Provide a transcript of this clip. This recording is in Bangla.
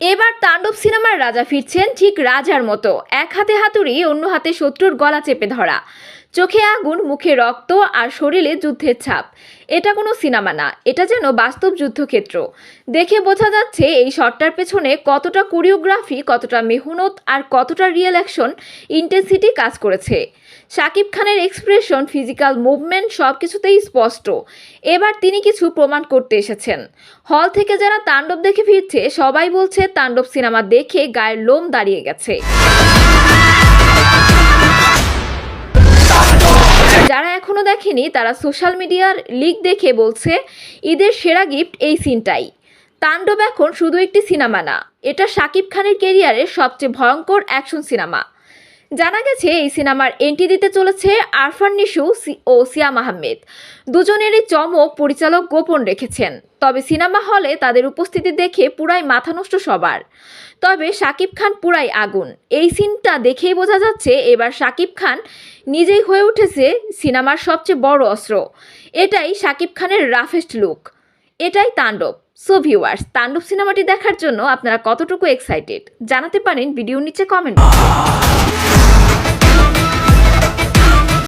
এবার তাণ্ডব সিনেমার রাজা ফিরছেন ঠিক রাজার মতো। এক হাতে হাতুড়ি, অন্য হাতে শত্রুর গলা চেপে ধরা। চোখে আগুন, মুখে রক্ত আর শরীরে যুদ্ধের ছাপ। এটা কোনো সিনেমা না, এটা যেন বাস্তব যুদ্ধক্ষেত্র। দেখে বোঝা যাচ্ছে এই শটটার পেছনে কতটা কোরিওগ্রাফি, কতটা মেহনত আর কতটা রিয়েল অ্যাকশন ইন্টেন্সিটি কাজ করেছে। শাকিব খানের এক্সপ্রেশন, ফিজিক্যাল মুভমেন্ট সব কিছুতেই স্পষ্ট। এবার তিনি কিছু প্রমাণ করতে এসেছেন। হল থেকে যারা তাণ্ডব দেখে ফিরছে, সবাই বলছে তাণ্ডব সিনেমা দেখে গায়ের লোম দাঁড়িয়ে গেছে। দেখেনি, তারা সোশ্যাল মিডিয়ার লিক দেখে বলছে, ঈদের সেরা গিফট এই সিনটাই। তাণ্ডব এখন শুধু একটি সিনেমা না, এটা শাকিব খানের কেরিয়ারের সবচেয়ে ভয়ঙ্কর অ্যাকশন সিনেমা। জানা গেছে, এই সিনেমার এন্ট্রি দিতে চলেছে আরফান নিশু ও সিয়াম আহমেদ দুজনেরই চমক পরিচালক গোপন রেখেছেন। তবে সিনেমা হলে তাদের উপস্থিতি দেখে পুরাই মাথা নষ্ট সবার। তবে শাকিব খান পুরাই আগুন। এই সিনটা দেখেই বোঝা যাচ্ছে, এবার শাকিব খান নিজেই হয়ে উঠেছে সিনেমার সবচেয়ে বড় অস্ত্র। এটাই শাকিব খানের রাফেস্ট লুক। এটাই তাণ্ডব। সো ভিউয়ার্স তাণ্ডব সিনেমাটি দেখার জন্য আপনারা কতটুকু এক্সাইটেড জানাতে পারেন ভিডিওর নিচে কমেন্ট